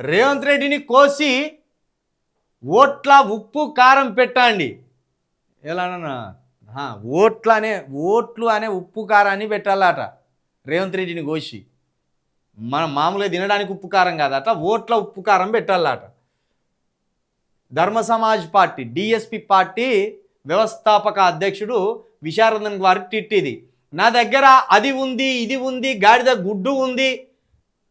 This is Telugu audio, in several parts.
రేవంత్ రెడ్డిని కోసి ఓట్ల ఉప్పు కారం పెట్టండి. ఎలానన్నా ఆ, ఓట్ల అనే ఓట్లు అనే ఉప్పు కారాన్ని పెట్టాలట రేవంత్ రెడ్డిని కోసి. మనం మామూలుగా తినడానికి ఉప్పు కారం కాదట ఓట్ల ఉప్పు కారం పెట్టాలట. ధర్మ సమాజ్ పార్టీ డిఎస్పి పార్టీ వ్యవస్థాపక అధ్యక్షుడు విశారదన్ గారి ట్విట్ ఇది నా దగ్గర అది ఉంది ఇది ఉంది గాడిద గుడ్డు ఉంది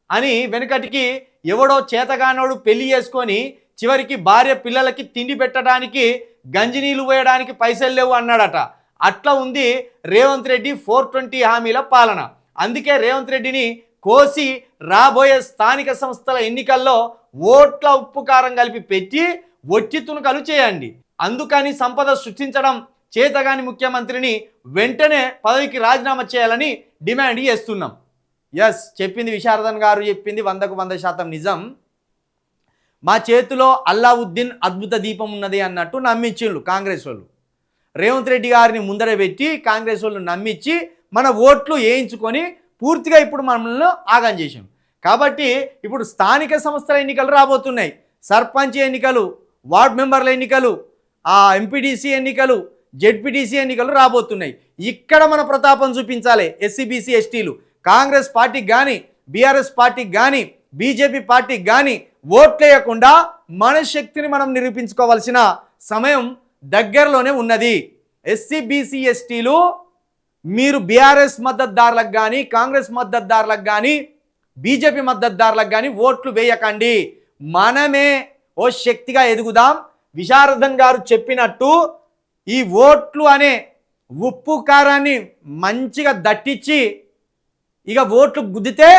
అని వెనుకటికి ఎవడో చేతగానోడు పెళ్ళి చేసుకొని చివరికి భార్య పిల్లలకి తిండి పెట్టడానికి గంజి నీళ్ళు పోయడానికి పైసలు లేవు అన్నాడట. అట్లా ఉంది రేవంత్ రెడ్డి ఫోర్ ట్వంటీ హామీల పాలన. అందుకే రేవంత్ రెడ్డిని కోసి రాబోయే స్థానిక సంస్థల ఎన్నికల్లో ఓట్ల ఉప్పు కారం కలిపి పెట్టి ఒట్టి తునకలు చేయండి. అందుకని సంపద సృష్టించడం చేతగాని ముఖ్యమంత్రిని వెంటనే పదవికి రాజీనామా చేయాలని డిమాండ్ చేస్తున్నాం. ఎస్ చెప్పింది విశారదన్ గారు చెప్పింది వందకు వంద శాతం నిజం. మా చేతిలో అల్లావుద్దీన్ అద్భుత దీపం ఉన్నది అన్నట్టు నమ్మించిండ్రు కాంగ్రెస్ వాళ్ళు. రేవంత్ రెడ్డి గారిని ముందర పెట్టి కాంగ్రెస్ వాళ్ళు నమ్మించి మన ఓట్లు వేయించుకొని పూర్తిగా ఇప్పుడు మనల్ని ఆగం చేసాం కాబట్టి ఇప్పుడు స్థానిక సంస్థల ఎన్నికలు రాబోతున్నాయి. సర్పంచ్ ఎన్నికలు వార్డ్ మెంబర్ల ఎన్నికలు ఆ ఎంపీటీసీ ఎన్నికలు జెడ్పీటీసీ ఎన్నికలు రాబోతున్నాయి. ఇక్కడ మన ప్రతాపం చూపించాలి ఎస్సీబీసీ ఎస్టీలు. కాంగ్రెస్ పార్టీకి కానీ బీఆర్ఎస్ పార్టీకి కానీ బీజేపీ పార్టీకి కానీ ఓట్లేయకుండా మన శక్తిని మనం నిరూపించుకోవాల్సిన సమయం దగ్గరలోనే ఉన్నది. ఎస్సీ బీసీ ఎస్టీలు మీరు బీఆర్ఎస్ మద్దతుదారులకు కానీ కాంగ్రెస్ మద్దతుదారులకు కానీ బీజేపీ మద్దతుదారులకు కానీ ఓట్లు వేయకండి. మనమే ఓ శక్తిగా ఎదుగుదాం. విశారదన్ గారు చెప్పినట్టు ఈ ఓట్లు అనే ఉప్పు కారాన్ని మంచిగా దట్టించి ఇక ఓట్లు గుద్దితే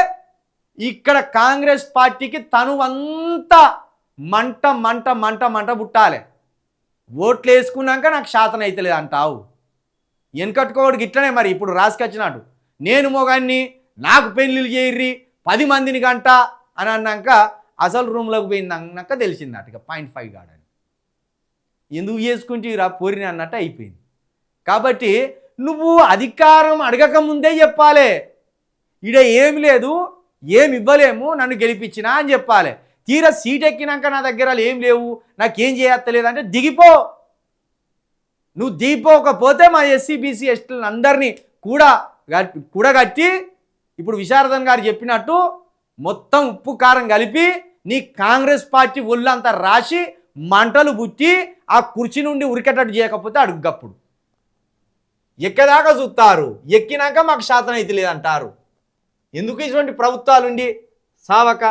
ఇక్కడ కాంగ్రెస్ పార్టీకి తను అంతా మంట మంట మంట మంట పుట్టాలి. ఓట్లు వేసుకున్నాక నాకు శాతం అవుతలేదు అంటావు. వెనకట్టుకోవడానికి ఇట్లనే మరి ఇప్పుడు రాసుకొచ్చినాడు నేను మొగాన్ని నాకు పెళ్ళిళ్ళు చేయర్రి పది మందిని గంట అని అన్నాక అసలు రూమ్లోకి పోయింది అన్నాక తెలిసిందట ఇక పాయింట్ ఫైవ్ కాడని ఎందుకు చేసుకుంటే రా పోరిని అన్నట్టు అయిపోయింది. కాబట్టి నువ్వు అధికారం అడగక ముందే చెప్పాలి. ఈడ ఏం లేదు ఏమి ఇవ్వలేము నన్ను గెలిపించినా అని చెప్పాలి. తీరా సీట్ ఎక్కినాక నా దగ్గర ఏం లేవు నాకేం చేయత్తలేదు అంటే దిగిపో. నువ్వు దిగిపోకపోతే మా ఎస్సీ బీసీ ఎస్టీలను అందరినీ కూడా కూడగట్టి ఇప్పుడు విశారదన్ గారు చెప్పినట్టు మొత్తం ఉప్పు కారం కలిపి నీ కాంగ్రెస్ పార్టీ ఒళ్ళంతా రాసి మంటలు బుట్టి ఆ కుర్చీ నుండి ఉరికేటట్టు చేయకపోతే అడుగప్పుడు ఎక్కేదాకా చూస్తారు ఎక్కినాక మాకు శాతం అయితే లేదంటారు. ఎందుకు ఇటువంటి ప్రభుత్వాలుండి సావక